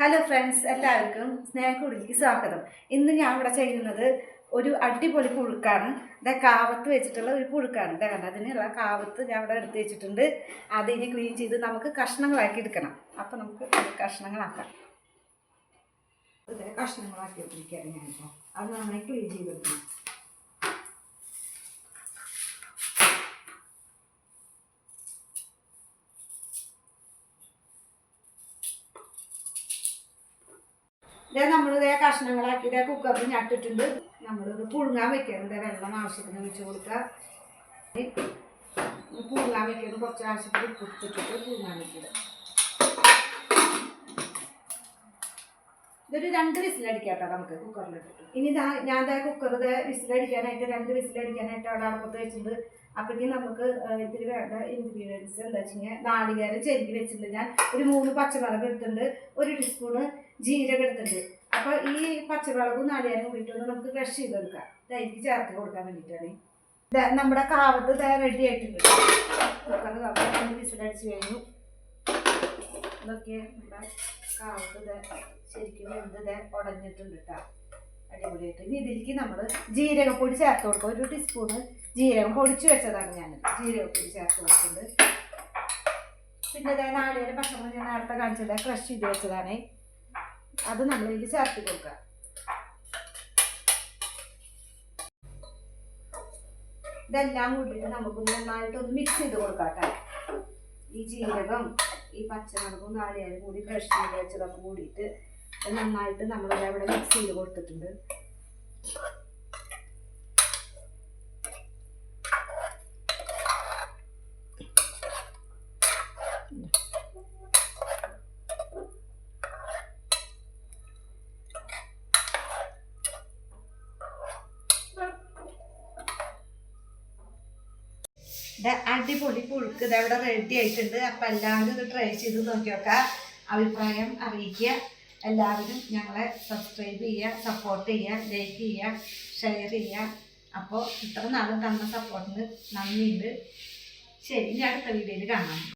Hello friends എല്ലാവർക്കും സ്നേഹക്കൂടിലേക്ക് സ്വാഗതം. ഇന്ന് ഞാൻ ഇവിടെ ചെയ്യുന്നത് ഒരു അടിപൊളി പുഴുക്കാണ്. ഇതാ കാവത്ത് വെച്ചിട്ടുള്ള ഒരു പുഴുക്കാണ്. ഇതാ കണ്ട അതിനുള്ള കാവത്ത് ഞാൻ ഇവിടെ എടുത്ത് വെച്ചിട്ടുണ്ട്. അത് ഇനി ക്ലീൻ ചെയ്ത് നമുക്ക് കഷ്ണങ്ങളാക്കി എടുക്കണം. അപ്പോൾ നമുക്ക് കഷ്ണങ്ങളാക്കാം. കഷ്ണങ്ങളാക്കി എടുത്തിരിക്കുകയാണ് ഞാനിപ്പോൾ അത് നന്നായി ക്ലീൻ ചെയ്തെടുക്കണം. ഇതേ നമ്മൾ ഇതേ കഷ്ണങ്ങളാക്കി ഇതേ കുക്കറിൽ ഞട്ടിട്ടുണ്ട്. നമ്മളിത് പുഴുങ്ങാൻ വെക്കണം. വെള്ളം ആവശ്യത്തിന് ഒഴിച്ച് കൊടുക്കുക. പുഴുങ്ങാൻ വെക്കണം. കുറച്ച് ആവശ്യത്തിന് ഉപ്പ് ഇട്ടിട്ട് പുഴുങ്ങാൻ വെക്കുക. ഇതൊരു രണ്ട് വിസിലടിക്കാട്ടോ നമുക്ക് കുക്കറിലിട്ടിട്ട് ഇനി ഞാൻ ഇതായ കുക്കർ ഇത് വിസിലടിക്കാനായിട്ട് രണ്ട് വിസിലടിക്കാനായിട്ട് അവിടെ അടുപ്പത്ത് വെച്ചിട്ടുണ്ട്. അപ്പോഴേക്കും നമുക്ക് ഇതിൽ വേണ്ട ഇൻഗ്രീഡിയൻസ് എന്താ വെച്ച് കഴിഞ്ഞാൽ നാളികേരം ചെരുക്കി വെച്ചിട്ടുണ്ട്. ഞാൻ ഒരു മൂന്ന് പച്ചമുളക് എടുത്തിട്ടുണ്ട്. ഒരു ടീസ്പൂണ് ജീരകം എടുത്തിട്ടുണ്ട്. അപ്പോൾ ഈ പച്ചമുളകും നാളികേരം കൂടിയിട്ടൊന്ന് നമുക്ക് ക്രഷ് ചെയ്തെടുക്കാം തൈക്ക് ചേർത്ത് കൊടുക്കാൻ വേണ്ടിയിട്ടാണ്. നമ്മുടെ കാവത്ത് തയ്യാർ റെഡി ആയിട്ടുണ്ട്. കുക്കർ രണ്ട് വിസിലടിച്ച് കഴിഞ്ഞു. ഇതൊക്കെ നമ്മുടെ കാവത്ത് ശരിക്കും വെന്ത് ഉടഞ്ഞിട്ടുണ്ട് കേട്ടോ അടിപൊളിയായിട്ട്. ഇനി ഇതിലേക്ക് നമ്മൾ ജീരകപ്പൊടി ചേർത്ത് കൊടുക്കുക ഒരു ടീസ്പൂണ് ജീരകം പൊടിച്ചു വെച്ചതാണ് ഞാൻ ജീരകപ്പൊടി ചേർത്ത് കൊടുക്കുന്നത് പിന്നെ ഇതേ നാളികേരം ഭക്ഷണം ഞാൻ നേരത്തെ കാണിച്ചത് ക്രഷ് ചെയ്ത് വെച്ചതാണ്. അത് നമ്മൾ ഇതിൽ ചേർത്ത് കൊടുക്കുക ഇതെല്ലാം കൂട്ടിയിട്ട് നമുക്ക് നന്നായിട്ടൊന്ന് മിക്സ് ചെയ്ത് കൊടുക്കാം ഈ ജീരകം ഈ പച്ചമുളകും നാളികേരം കൂടി ക്രഷ് ചെയ്ത് വെച്ചതൊക്കെ കൂടിയിട്ട് നന്നായിട്ട് നമ്മളിവിടെ മിക്സ് ചെയ്ത് കൊടുത്തിട്ടുണ്ട്. അടിപൊളി പുഴുക്ക് ഇത് അവിടെ റെഡി ആയിട്ടുണ്ട്. അപ്പം എല്ലാവരും ഇത് ട്രൈ ചെയ്ത് നോക്കി നോക്കാം അഭിപ്രായം അറിയിക്കുക. എല്ലാവരും ഞങ്ങളെ സബ്സ്ക്രൈബ് ചെയ്യുക സപ്പോർട്ട് ചെയ്യുക ലൈക്ക് ചെയ്യുക ഷെയർ ചെയ്യുക. അപ്പോൾ ഇത്ര നാളും തന്ന സപ്പോർട്ടിന് നന്ദിയുണ്ട്. ശരി ഇനി അടുത്ത വീഡിയോയിൽ കാണാം.